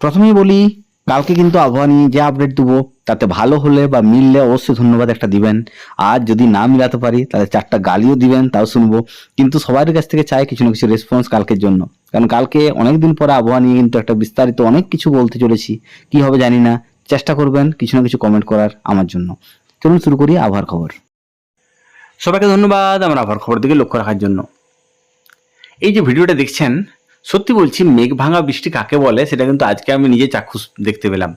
প্রথমেই বলি, কালকে কিন্তু আবহাওয়া নিয়ে যে আপডেট দেবো, তাতে ভালো হলে বা মিললে অবশ্যই ধন্যবাদ একটা দিবেন। আর যদি না মিলাতে পারি, তাহলে চারটা গালিও দিবেন, তাও শুনব। কিন্তু সবার কাছ থেকে চাই কিছু না কিছু রেসপন্স কালকের জন্য। কারণ কালকে অনেকদিন পরে আবহাওয়া নিয়ে কিন্তু একটা বিস্তারিত অনেক কিছু বলতে চলেছি। কি হবে জানি না। চেষ্টা করবেন কিছু না কিছু কমেন্ট করার আমার জন্য। চলুন শুরু করি আবহাওয়ার খবর। সবাইকে ধন্যবাদ আমার আবহাওয়ার খবর দিকে লক্ষ্য রাখার জন্য। এই যে ভিডিওটা দেখছেন সত্যি বলছি, মেঘ ভাঙা বৃষ্টি কাকে বলে, সেটা কিন্তু আজকে আমি নিজে চাক্ষুষ দেখতে পেলাম।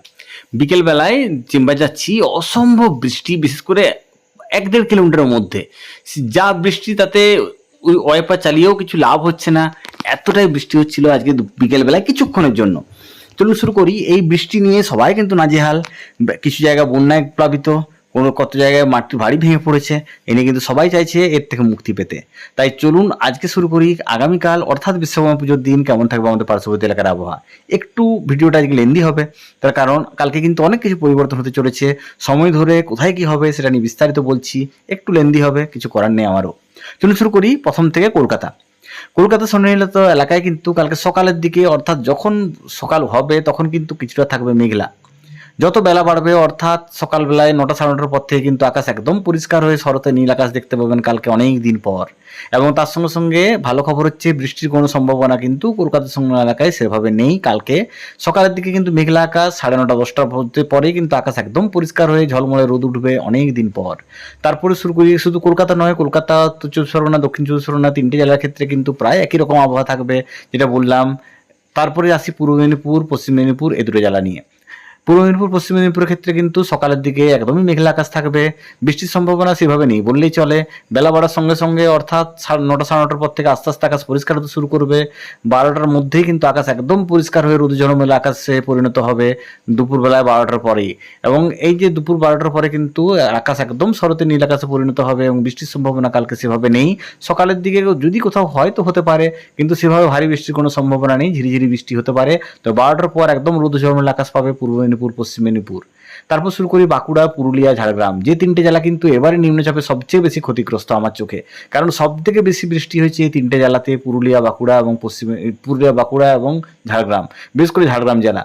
বিকেল বেলায় চেম্বার যাচ্ছি, অসম্ভব বৃষ্টি, বিশেষ করে এক দেড় কিলোমিটারের মধ্যে। যা বৃষ্টি, তাতে ওই ওয়াইপার চালিয়েও কিছু লাভ হচ্ছে না। এতটাই বৃষ্টি হচ্ছিল আজকে দু- বিকেল বেলায় কিছুক্ষণের জন্য। চলুন শুরু করি, এই বৃষ্টি নিয়ে সবাই কিন্তু নাজেহাল। কিছু জায়গা বন্যায় প্লাবিত। কোনো কত জায়গায় মাটির বাড়ি ভেঙে পড়েছে এ নিয়ে কিন্তু সবাই চাইছে এর থেকে মুক্তি পেতে। তাই চলুন আজকে শুরু করি আগামীকাল, অর্থাৎ বিশ্বকর্মা পুজোর দিন কেমন থাকবে আমাদের পার্শ্ববর্তী এলাকার আবহাওয়া। একটু ভিডিওটা আজকে লেন্দি হবে, তার কারণ কালকে কিন্তু অনেক কিছু পরিবর্তন হতে চলেছে, সময় ধরে কোথায় কি হবে সেটা নিয়ে বিস্তারিত বলছি, একটু লেন্দি হবে, কিছু করার নেই আমারও। চলুন শুরু করি প্রথম থেকে কলকাতা। কলকাতা সন্নিহিত এলাকায় কিন্তু কালকে সকালের দিকে, অর্থাৎ যখন সকাল হবে, তখন কিন্তু কিছুটা থাকবে মেঘলা। যত বেলা বাড়বে, অর্থাৎ সকালবেলায় নটা সাড়ে নটার পর থেকে কিন্তু আকাশ একদম পরিষ্কার হয়ে শরতে নীল আকাশ দেখতে পাবেন কালকে অনেক দিন পর। এবং তার সঙ্গে সঙ্গে ভালো খবর হচ্ছে, বৃষ্টির কোনো সম্ভাবনা কিন্তু কলকাতা সংলগ্ন এলাকায় সেভাবে নেই। কালকে সকালের দিকে কিন্তু মেঘলা আকাশ সাড়ে নটা দশটার পরেই কিন্তু আকাশ একদম পরিষ্কার হয়ে ঝলমলে রোদ উঠবে অনেক দিন পর। তারপরে শুরু করি, শুধু কলকাতা নয়, কলকাতা উত্তর চব্বিশ পরগনা, দক্ষিণ চব্বিশ পরগনা তিনটে জেলার ক্ষেত্রে কিন্তু প্রায় একই রকম আবহাওয়া থাকবে, যেটা বললাম। তারপরে আসি পূর্ব মেদিনীপুর, পশ্চিম মেদিনীপুর, এ দুটো জেলা নিয়ে। পূর্ব মেদিনীপুর, পশ্চিম মেদিনীপুরের ক্ষেত্রে কিন্তু সকালের দিকে একদমই মেঘলা আকাশ থাকবে। বৃষ্টির সম্ভাবনা সেভাবে নেই, বললেই চলে। বেলা বাড়ার সঙ্গে সঙ্গে অর্থাৎ নটা, সাড়ে নটার পর থেকে আস্তে আস্তে আকাশ পরিষ্কার হতে শুরু করবে। বারোটার মধ্যেই কিন্তু আকাশ একদম পরিষ্কার হয়ে রোদ ঝলমেলা আকাশে পরিণত হবে দুপুরবেলায় বারোটার পরেই। এবং এই যে দুপুর বারোটার পরে কিন্তু আকাশ একদম শরতে নীল আকাশে পরিণত হবে এবং বৃষ্টির সম্ভাবনা কালকে সেভাবে নেই। সকালের দিকে যদি কোথাও হয়তো হতে পারে, কিন্তু সেভাবে ভারী বৃষ্টির কোনো সম্ভাবনা নেই, ঝিরিঝিরি বৃষ্টি হতে পারে। তো বারোটার পর একদম রোদ ঝলমেলা আকাশ পাবে পূর্ব মেদিনীপুর, পশ্চিম মেদিনীপুর। তারপর শুরু করি বাঁকুড়া, পুরুলিয়া, ঝাড়গ্রাম। যে তিনটে জেলা কিন্তু এবারে নিম্নচাপে সবচেয়ে বেশি ক্ষতিগ্রস্ত আমার চোখে। কারণ সব থেকে বেশি বৃষ্টি হয়েছে এই তিনটে জেলাতে পুরুলিয়া, বাঁকুড়া এবং পশ্চিম, পুরুলিয়া, বাঁকুড়া এবং ঝাড়গ্রাম। বিশেষ করে ঝাড়গ্রাম জেলা।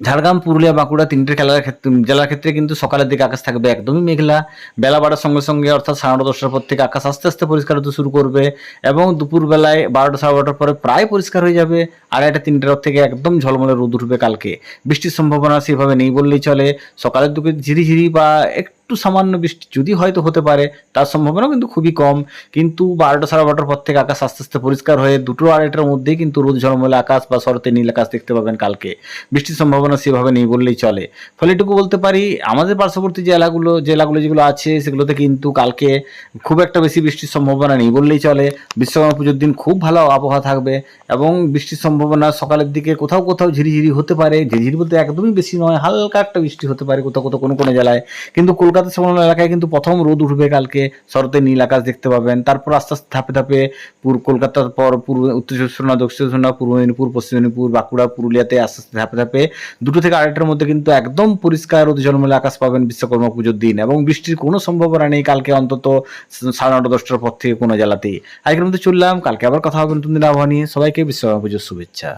ঝাড়গ্রাম, পুরুলিয়া, বাঁকুড়া তিনটে খেলার ক্ষেত্রে, জেলার ক্ষেত্রে কিন্তু সকালের দিকে আকাশ থাকবে একদমই মেঘলা। বেলা বাড়ার সঙ্গে সঙ্গে অর্থাৎ সাড়ে নটা, দশটার পর থেকে আকাশ আস্তে আস্তে পরিষ্কার হতে শুরু করবে এবং দুপুরবেলায় বারোটা, সাড়ে বারোটার পরে প্রায় পরিষ্কার হয়ে যাবে। আড়াইটা, তিনটের থেকে একদম ঝলমলে রোদ উঠবে কালকে। বৃষ্টির সম্ভাবনা সেভাবে নেই বললেই চলে। সকালের দিকে ঝিরিঝিরি বা একটু সামান্য বৃষ্টি যদি হয়তো হতে পারে, তার সম্ভাবনা কিন্তু খুবই কম। কিন্তু বারোটা সাড়ে বারোটার পর থেকে আকাশ আস্তে আস্তে পরিষ্কার হয়ে দুটো আড়াইটার মধ্যেই কিন্তু রোদ ঝলমলে আকাশ বা শরতে নীল আকাশ দেখতে পাবেন কালকে। বৃষ্টির সম্ভাবনা সেভাবে নেই বললেই চলে। ফলে এটুকু বলতে পারি, আমাদের পার্শ্ববর্তী জেলাগুলো জেলাগুলো যেগুলো আছে, সেগুলোতে কিন্তু কালকে খুব একটা বেশি বৃষ্টির সম্ভাবনা নেই বললেই চলে। বিশ্বকর্মা পুজোর দিন খুব ভালো আবহাওয়া থাকবে এবং বৃষ্টির সম্ভাবনা সকালের দিকে কোথাও কোথাও ঝিরিঝিরি হতে পারে। ঝিরিঝিরি বলতে একদমই বেশি নয়, হালকা একটা বৃষ্টি হতে পারে কোথাও কোথাও কোনো কোনো জেলায়। কিন্তু কলকাতা সংলগ্ন এলাকায় কিন্তু প্রথম রোদ উঠবে কালকে। শরতের নীল আকাশ দেখতে পাবেন। তারপর আস্তে আস্তে ধাপে ধাপে পুর কলকাতার পর পূর্ব, উত্তর চব্বিশ পরগনা, দক্ষিণ চব্বিশ পরগনা, পূর্ব মেদিনীপুর, পশ্চিম মেদিনীপুর, বাঁকুড়া, পুরুলিয়াতে আস্তে আস্তে ধাপে ধাপে দুটো থেকে আড়াইটার মধ্যে কিন্তু একদম পরিষ্কার রোদ ঝলমলে আকাশ পাবেন বিশ্বকর্মা পুজোর দিন এবং বৃষ্টির কোনো সম্ভাবনা নেই কালকে অন্তত সাড়ে নটা, দশটার পর থেকে কোনো জেলাতেই। আজকের মধ্যে চললাম। কালকে আবার কথা হবে নতুন দিন নিয়ে। সবাইকে বিশ্বকর্মা পুজোর শুভেচ্ছা।